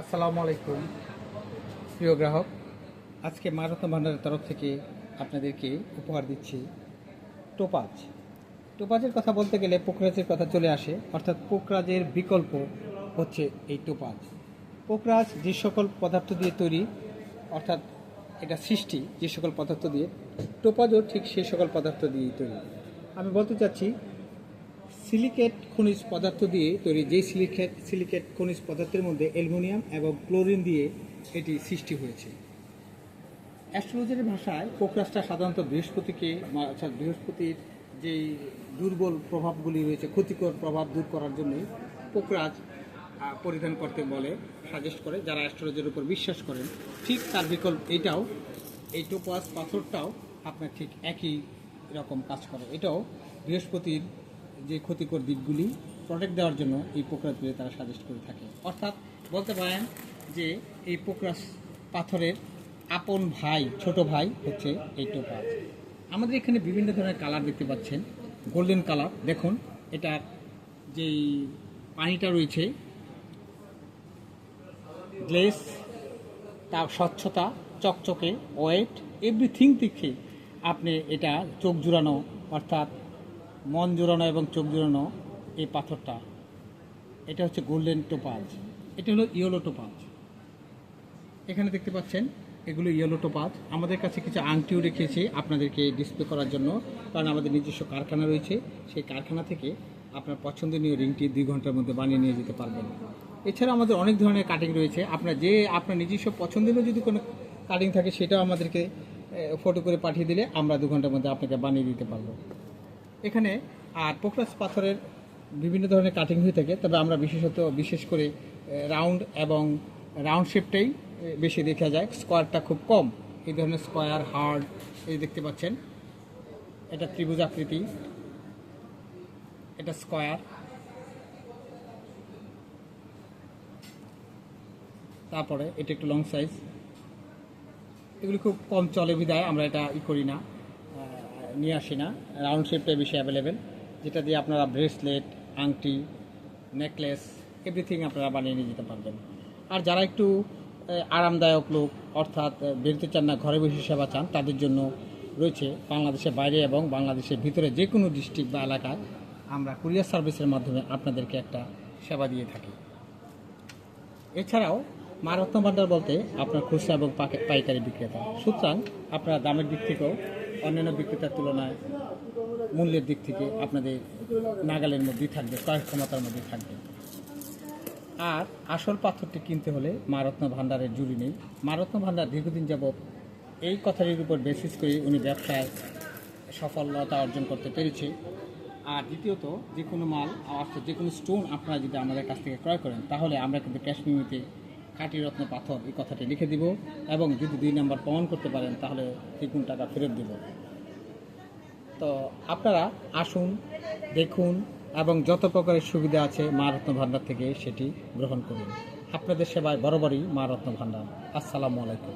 আসসালামু আলাইকুম। প্রিয় গ্রাহক, আজকে মারাত্মক ভান্ডারের তরফ থেকে আপনাদেরকে উপহার দিচ্ছি টোপাজ। টোপাজের কথা বলতে গেলে পোকরাজের কথা চলে আসে, অর্থাৎ পোকরাজের বিকল্প হচ্ছে এই টোপাজ। পোকরাজ যে সকল পদার্থ দিয়ে তৈরি, অর্থাৎ এটা সৃষ্টি যে সকল পদার্থ দিয়ে, টোপাজও ঠিক সেই সকল পদার্থ দিয়েই তৈরি। আমি বলতে চাচ্ছি সিলিকেট খনিজ পদার্থ দিয়ে তৈরি যে সিলিকেট সিলিকেট খনিজ পদার্থের মধ্যে অ্যালুমিনিয়াম এবং ক্লোরিন দিয়ে এটি সৃষ্টি হয়েছে। অ্যাস্ট্রোলজারের ভাষায় পোকরাসটা সাধারণত বৃহস্পতিকে অর্থাৎ বৃহস্পতির যেই দুর্বল প্রভাবগুলি রয়েছে ক্ষতিকর প্রভাব দূর করার জন্য পোকরাজ আহ, পরিধান করতে বলে সাজেস্ট করে যারা অ্যাস্ট্রোলজারের উপর বিশ্বাস করেন। ঠিক তার বিকল্প এটাও এই টোপাস পাথরটাও আপনার ঠিক একই রকম কাজ করে। এটাও বৃহস্পতির যে ক্ষতিকর দিকগুলি প্রোটেক্ট দেওয়ার জন্য এই পোকরাজগুলি তারা সাজেস্ট করে থাকে। অর্থাৎ বলতে পারেন যে এই পোকরাস পাথরের আপন ভাই, ছোট ভাই হচ্ছে এই টোপাজ আমাদের এখানে বিভিন্ন ধরনের কালার দেখতে পাচ্ছেন গোল্ডেন কালার দেখুন এটার যেই পানিটা রয়েছে গ্লেস তার স্বচ্ছতা, চকচকে ওয়েট এভরিথিং দেখে আপনি এটা চোখ জুড়ানো, অর্থাৎ মন জুড়ানো এবং চোখ জুড়ানো এই পাথরটা। এটা হচ্ছে গোল্ডেন টোপাজ। এটা হলো ইয়েলো টোপাজ। এখানে দেখতে পাচ্ছেন, এগুলো ইয়েলো টোপাজ। আমাদের কাছে কিছু আংটিও রেখেছি আপনাদেরকে ডিসপ্লে করার জন্য। কারণ আমাদের নিজস্ব কারখানা রয়েছে। সেই কারখানা থেকে আপনার পছন্দনীয় রিংটি দুই ঘণ্টার মধ্যে বানিয়ে নিয়ে যেতে পারবেন। এছাড়া আমাদের অনেক ধরনের কাটিং রয়েছে। আপনার যে আপনার নিজস্ব পছন্দের যদি কোনো কাটিং থাকে, সেটাও আমাদেরকে ফটো করে পাঠিয়ে দিলে আমরা দু ঘণ্টার মধ্যে আপনাকে বানিয়ে দিতে পারব। এখানে আর পোকরাস পাথরের বিভিন্ন ধরনের কাটিং হয়ে থাকে, তবে আমরা বিশেষত বিশেষ করে রাউন্ড এবং রাউন্ড শেপটাই বেশি দেখা যায়। স্কোয়ারটা খুব কম। এই ধরনের স্কোয়ার হার্ড এই দেখতে পাচ্ছেন। এটা ত্রিভুজ আকৃতি। এটা স্কোয়ার তারপরে এটা একটু লং সাইজ এগুলি খুব কম চলে বিদায় আমরা এটা ই করি না। নিয়ে আসি না। রাউন্ড শেপটাই বেশি অ্যাভেলেবেল যেটা দিয়ে আপনারা ব্রেসলেট আংটি নেকলেস এভরিথিং আপনারা বানিয়ে নিয়ে যেতে পারবেন। আর যারা একটু আরামদায়ক লোক, অর্থাৎ বেরোতে চান না, ঘরে বসে সেবা চান, তাদের জন্য রয়েছে বাংলাদেশের বাইরে এবং বাংলাদেশের ভিতরে যে কোনো ডিস্ট্রিক্ট বা এলাকায় আমরা কুরিয়ার সার্ভিসের মাধ্যমে আপনাদেরকে একটা সেবা দিয়ে থাকি। এছাড়াও মা রত্ন ভাণ্ডার বলতে আপনার খুচরা এবং পাইকারি বিক্রেতা। সুতরাং আপনার দামের দিক থেকেও অন্যান্য বিক্রেতার তুলনায় মূল্যের দিক থেকে আপনাদের নাগালের মধ্যেই থাকবে ক্রয় ক্ষমতার মধ্যেই থাকবে। আর আসল পাথরটি কিনতে হলে মা রত্ন ভাণ্ডারের জুড়ি নেই। মা রত্ন ভাণ্ডার দীর্ঘদিন যাবৎ এই কথাটির উপর বেসিস করে উনি ব্যবসায় সফলতা অর্জন করতে পেরেছে। আর দ্বিতীয়ত, যে কোনো মাল অর্থাৎ যে কোনো স্টোন আপনারা যদি আমাদের কাছ থেকে ক্রয় করেন, তাহলে আমরা কিন্তু ক্যাশ মেমোতে খাঁটি রত্ন পাথর এই কথাটি লিখে দিব এবং যদি দুই নাম্বার প্রমাণ করতে পারেন, তাহলে দ্বিগুণ টাকা ফেরত দেব। তো আপনারা আসুন, দেখুন এবং যত প্রকারের সুবিধা আছে মা রত্ন ভাণ্ডার থেকে সেটি গ্রহণ করুন। আপনাদের সেবায় বরাবরই মা রত্ন ভাণ্ডার। আসসালামু আলাইকুম।